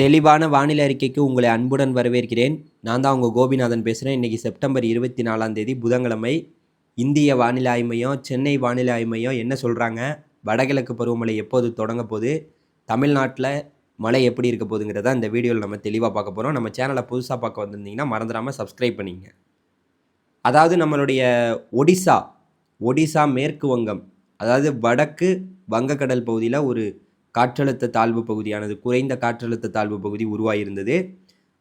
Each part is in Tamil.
தெளிவான வானிலை அறிக்கைக்கு உங்களை அன்புடன் வரவேற்கிறேன். நான் தான் உங்கள் கோபிநாதன் பேசுகிறேன் இன்றைக்கி செப்டம்பர் இருபத்தி நாலாம் தேதி புதன்கிழமை. இந்திய வானிலை ஆய்மையம் சென்னை வானிலை ஆய்மையம் என்ன சொல்கிறாங்க வடகிழக்கு பருவமழை எப்போது தொடங்க போது தமிழ்நாட்டில் மழை எப்படி இருக்க போகுதுங்கிறத இந்த வீடியோவில் நம்ம தெளிவாக பார்க்க போகிறோம் நம்ம சேனலை புதுசாக பார்க்க வந்திருந்தீங்கன்னா மறந்துடாமல் சப்ஸ்கிரைப் பண்ணிங்க. அதாவது நம்மளுடைய ஒடிசா ஒடிசா மேற்கு வங்கம் அதாவது வடக்கு வங்கக்கடல் பகுதியில் ஒரு காற்றழுத்த தாழ்வு பகுதியானது குறைந்த காற்றழுத்த தாழ்வு பகுதி உருவாகியிருந்தது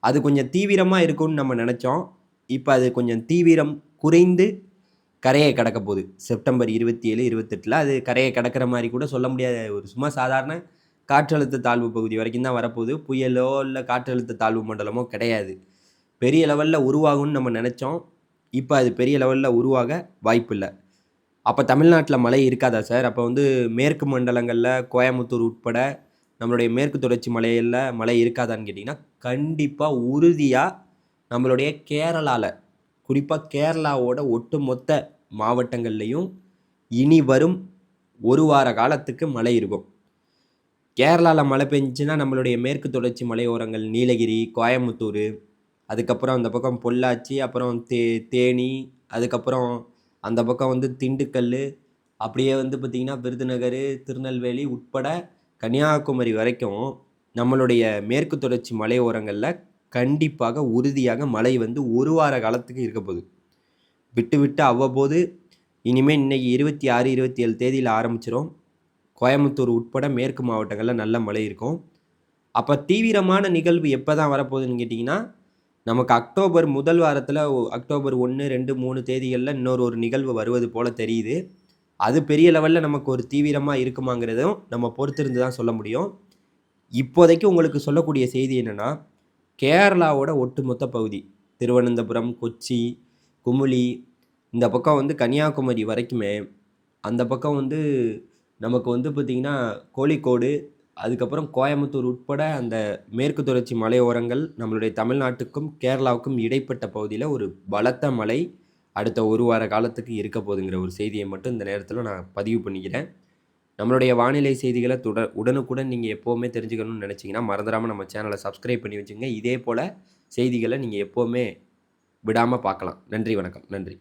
அது கொஞ்சம் தீவிரமாக இருக்கும்னு நம்ம நினச்சோம். இப்போ அது கொஞ்சம் தீவிரம் குறைந்து கரையை கடக்க போகுது. செப்டம்பர் இருபத்தி ஏழு இருபத்தெட்டில் அது கரையை கடக்கிற மாதிரி கூட சொல்ல முடியாத ஒரு சும்மா சாதாரண காற்றழுத்த தாழ்வு பகுதி வரைக்கும் தான் வரப்போகுது. புயலோ இல்லை காற்றழுத்த தாழ்வு மண்டலமோ கிடையாது. பெரிய லெவலில் உருவாகும்னு நம்ம நினச்சோம். இப்போ அது பெரிய லெவலில் உருவாக வாய்ப்பில்லை. அப்போ தமிழ்நாட்டில் மழை இருக்காதா சார்? அப்போ வந்து மேற்கு மண்டலங்களில் கோயம்புத்தூர் உட்பட நம்மளுடைய மேற்கு தொடர்ச்சி மலையில் மழை இருக்காதான்னு கேட்டிங்கன்னா கண்டிப்பாக உறுதியாக நம்மளுடைய கேரளாவில் குறிப்பாக கேரளாவோட ஒட்டுமொத்த மாவட்டங்கள்லேயும் இனி வரும் ஒரு வார காலத்துக்கு மழை இருக்கும். கேரளாவில் மழை பெஞ்சுன்னா நம்மளுடைய மேற்கு தொடர்ச்சி மலையோரங்கள் நீலகிரி கோயம்புத்தூர் அதுக்கப்புறம் அந்த பக்கம் பொள்ளாச்சி அப்புறம் தே தேனி அதுக்கப்புறம் அந்த பக்கம் வந்து திண்டுக்கல் அப்படியே வந்து பார்த்திங்கன்னா விருதுநகர் திருநெல்வேலி உட்பட கன்னியாகுமரி வரைக்கும் நம்மளுடைய மேற்கு தொடர்ச்சி மலையோரங்களில் கண்டிப்பாக உறுதியாக மழை வந்து ஒரு வார காலத்துக்கு இருக்க போகுது. விட்டு விட்டு அவ்வப்போது இனிமேல் இன்றைக்கி இருபத்தி ஆறு இருபத்தி ஏழு தேதியில் ஆரம்பிச்சிடும் கோயம்புத்தூர் உட்பட மேற்கு மாவட்டங்களில் நல்ல மழை இருக்கும். அப்போ தீவிரமான நிகழ்வு எப்போ தான் வரப்போகுதுன்னு கேட்டிங்கன்னா நமக்கு அக்டோபர் முதல் வாரத்தில் அக்டோபர் ஒன்று ரெண்டு மூணு தேதிகளில் இன்னொரு ஒரு நிகழ்வு வருவது போல் தெரியுது. அது பெரிய லெவலில் நமக்கு ஒரு தீவிரமாக இருக்குமாங்கிறதும் நம்ம பொறுத்திருந்து தான் சொல்ல முடியும். இப்போதைக்கு உங்களுக்கு சொல்லக்கூடிய செய்தி என்னென்னா கேரளாவோட ஒட்டுமொத்த பகுதி திருவனந்தபுரம் கொச்சி குமுளி இந்த பக்கம் வந்து கன்னியாகுமரி வரைக்குமே அந்த பக்கம் வந்து நமக்கு வந்து பார்த்திங்கன்னா கோழிக்கோடு அதுக்கப்புறம் கோயம்புத்தூர் உட்பட அந்த மேற்கு தொடர்ச்சி மலையோரங்கள் நம்மளுடைய தமிழ்நாட்டுக்கும் கேரளாவுக்கும் இடைப்பட்ட பகுதியில் ஒரு பலத்த மழை அடுத்த ஒரு வார காலத்துக்கு இருக்க போதுங்கிற ஒரு செய்தியை மட்டும் இந்த நேரத்தில் நான் பதிவு பண்ணிக்கிறேன். நம்மளுடைய வானிலை செய்திகளை தொட உடனுக்குடன் நீங்கள் எப்போவுமே தெரிஞ்சுக்கணும்னு நினச்சிங்கன்னா மறந்துடாமல் நம்ம சேனலை சப்ஸ்கிரைப் பண்ணி வச்சுங்க. இதே போல் செய்திகளை நீங்கள் எப்போவுமே விடாமல் பார்க்கலாம். நன்றி வணக்கம். நன்றி.